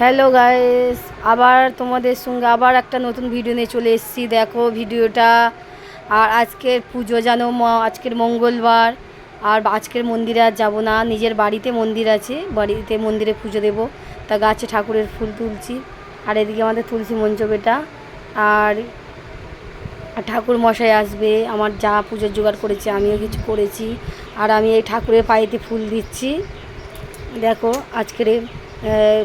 Hello guys আবার তোমাদের সঙ্গে আবার একটা নতুন ভিডিও নিয়ে চলে এসেছি। দেখো ভিডিওটা আর আজকের পুজো জানো আজকের মঙ্গলবার। আর আজকের মন্দিরে আর যাব না। নিজের বাড়িতে মন্দির আছে। বাড়িতে মন্দিরে পুজো দেবো। তা গাছে ঠাকুরের ফুল তুলছি। আর এদিকে আমাদের তুলসী মঞ্চ বেটা। আর ঠাকুর মশাই আসবে। আমার যা পুজোর জোগাড় করেছে, আমিও কিছু করেছি। আর আমি এই ঠাকুরের পায়েতে ফুল দিচ্ছি। দেখো, আজকের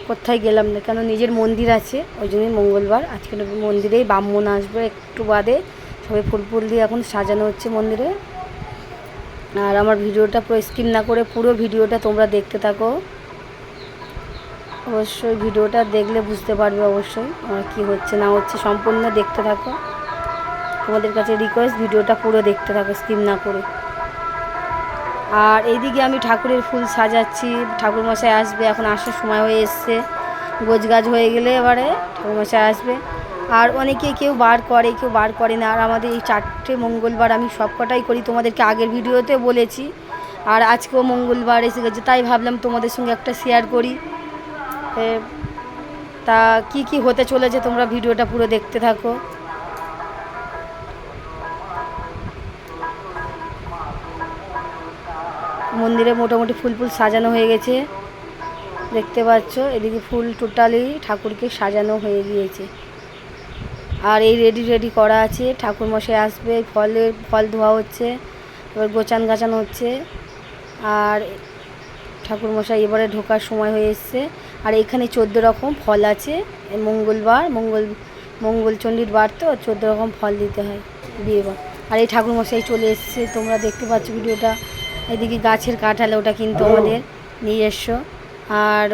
কোথায় গেলাম না, কেন নিজের মন্দির আছে, ওই জন্যই মঙ্গলবার, আজকে মন্দিরেই ব্রাহ্মণ আসবে একটু বাদে, সবাই ফুল ফুল দিয়ে এখন সাজানো হচ্ছে মন্দিরে। আর আমার ভিডিওটা পুরো স্কিপ না করে পুরো ভিডিওটা তোমরা দেখতে থাকো। অবশ্যই ভিডিওটা দেখলে বুঝতে পারবে অবশ্যই আমার কী হচ্ছে না হচ্ছে সম্পূর্ণ দেখতে থাকো। তোমাদের কাছে রিকোয়েস্ট ভিডিওটা পুরো দেখতে থাকো স্কিপ না করে। আর এইদিকে আমি ঠাকুরের ফুল সাজাচ্ছি। ঠাকুর মশাই আসবে, এখন আসার সময় হয়ে এসছে। গোছ গাছ হয়ে গেলে এবারে ঠাকুর মশাই আসবে। আর অনেকে কেউ বার করে, কেউ বার করে না। আর আমাদের এই চারটে মঙ্গলবার আমি সবকটাই করি। তোমাদেরকে আগের ভিডিওতে বলেছি। আর আজকেও মঙ্গলবার এসে গেছে। তাই ভাবলাম তোমাদের সঙ্গে একটা শেয়ার করি। তা কি কি হতে চলেছে তোমরা ভিডিওটা পুরো দেখতে থাকো। মন্দিরে মোটামুটি ফুল ফুল সাজানো হয়ে গেছে। দেখতে পাচ্ছ, এদিকে ফুল টোটালি ঠাকুরকে সাজানো হয়ে গিয়েছে। আর এই রেডি রেডি করা আছে। ঠাকুর মশাই আসবে, ফলের, ফল ধোয়া হচ্ছে, এবার গোচান গাছানো হচ্ছে। আর ঠাকুর মশাই এবারে ঢোকার সময় হয়ে এসছে। আর এখানে চোদ্দ রকম ফল আছে। মঙ্গলবার, মঙ্গল, মঙ্গলচণ্ডীর বার তো, চোদ্দ রকম ফল দিতে হয়। বিয়েবার আর এই ঠাকুর মশাই চলে এসছে। তোমরা দেখতে পাচ্ছ ভিডিওটা। এদিকে গাছের কাঁঠাল ওটা কিন্তু আমাদের নিজস্ব। আর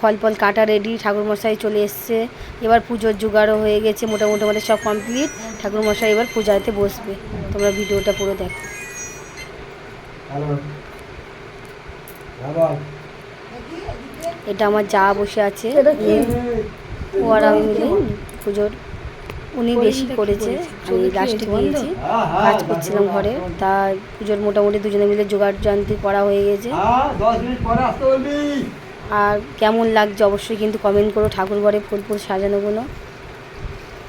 ফল ফল কাটা রেডি ঠাকুর মশাই চলে এসছে। এবার পুজোর জোগাড়ও হয়ে গেছে মোটামুটি আমাদের সব কমপ্লিট ঠাকুর মশাই এবার পূজাতে বসবে। তোমরা ভিডিওটা পুরো দেখো। এটা আমার যা বসে আছে। ও আর আমি মিলে পুজোর উনি বেশি করেছে। আমি লাস্টে গিয়েছি কাজ করছিলাম ঘরে। তা পুজোর মোটামুটি দুজনে মিলে জোগাড় যন্ত্রী করা হয়ে গেছে। দশ মিনিট পরে আসতে বলবি। আর কেমন লাগছে অবশ্যই কিন্তু কমেন্ট করো ঠাকুর ঘরে ফুল ফুল সাজানোগুলো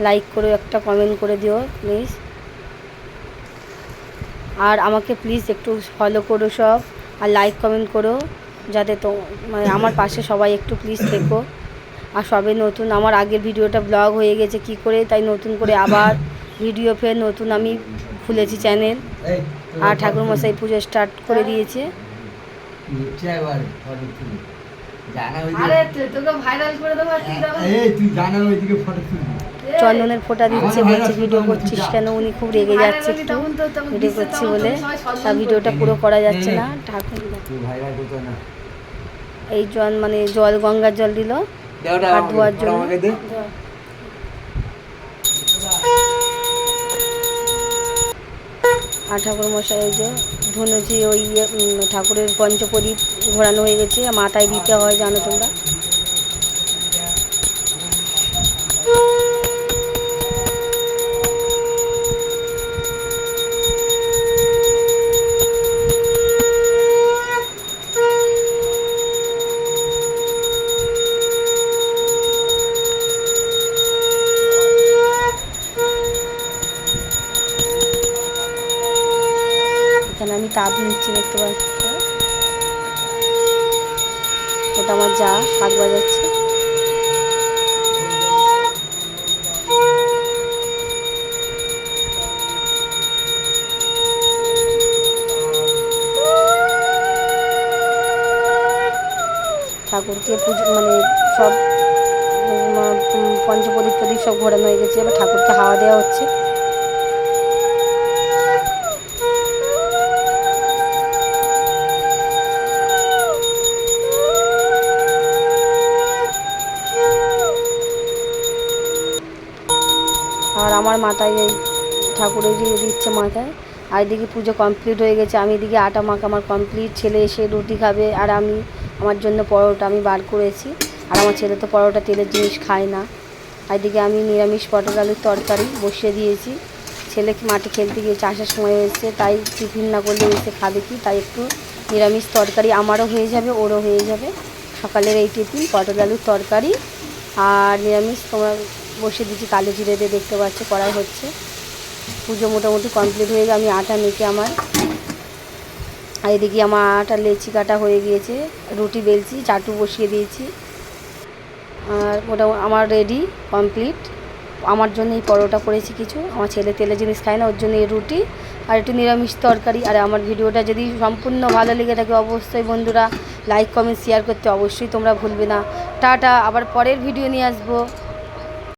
লাইক করো একটা কমেন্ট করে দিও প্লিজ আর আমাকে প্লিজ একটু ফলো করো সব। আর লাইক কমেন্ট করো যাতে তো মানে আমার পাশে সবাই একটু প্লিজ থেকো। আর সবে নতুন আমার আগের ভিডিওটা ব্লগ হয়ে গেছে কি করে? তাই নতুন করে আবার ভিডিও ফের নতুন আমি খুলেছি চ্যানেল আর ঠাকুর মশাই পুজো স্টার্ট করে দিয়েছে। চন্দনের ফোঁটা দিচ্ছে বলছে ভিডিও করছিস কেন? উনি খুব রেগে যাচ্ছে একটু। ভিডিও করছি বলে। তা ভিডিওটা পুরো করা যাচ্ছে না ঠাকুর এই জল মানে জল গঙ্গার জল দিল। হাত ধোয়ার জন্য। আর ঠাকুর মশাই যে ধনুজি ওই ইয়ে, ঠাকুরের পঞ্চপ্রদীপ ঘোরানো হয়ে গেছে মাথায় দিতে হয় জানো তোমরা তাপ নিচ্ছি দেখতে পাচ্ছি। ওটা আমার যা, শাক বাজাচ্ছে। ঠাকুরকে পুজো মানে সব পঞ্চপ্রদীপ প্রদীপ সব ঘোরানো হয়ে গেছে। এবার ঠাকুরকে হাওয়া দেওয়া হচ্ছে। আমার মাথায় এই ঠাকুরের দিয়ে দিচ্ছে মাথায়। আর এদিকে পুজো কমপ্লিট হয়ে গেছে। আমি এদিকে আটা মাখা আমার কমপ্লিট ছেলে এসে রুটি খাবে আর আমি, আমার জন্য পরোটা আমি বার করেছি। আর আমার ছেলে তো পরোটা তেলের জিনিস খায় না। আর এদিকে আমি নিরামিষ পটল আলুর তরকারি বসিয়ে দিয়েছি। ছেলে মাঠে খেলতে গিয়েছে, আসার সময় এসেছে, তাই টিফিন না করলে এসে খাবে কি? তাই একটু নিরামিষ তরকারি আমারও হয়ে যাবে, ওরও হয়ে যাবে। সকালের এই টিফিন, পটল আলুর তরকারি আর নিরামিষ তোমরা বসে দিচ্ছি কালো জিরে দিয়ে দেখতে পাচ্ছ করাই হচ্ছে। পুজো মোটামুটি কমপ্লিট হয়ে গেছে, আমি আটা মেখে আমার, আর এদিকে আমার আটা লেচি কাটা হয়ে গিয়েছে, রুটি বেলছি, চাটু বসিয়ে দিয়েছি। আর মোটামুটি আমার রেডি কমপ্লিট আমার জন্য এই পরোটা করেছি কিছু, আমার ছেলে তেলে জিনিস খায় না, ওর জন্য এই রুটি, আর একটু নিরামিষ তরকারি। আর আমার ভিডিওটা যদি সম্পূর্ণ ভালো লেগে থাকে, অবশ্যই বন্ধুরা লাইক কমেন্ট শেয়ার করতে অবশ্যই তোমরা ভুলবে না। টাটা, আবার পরের ভিডিও নিয়ে আসব।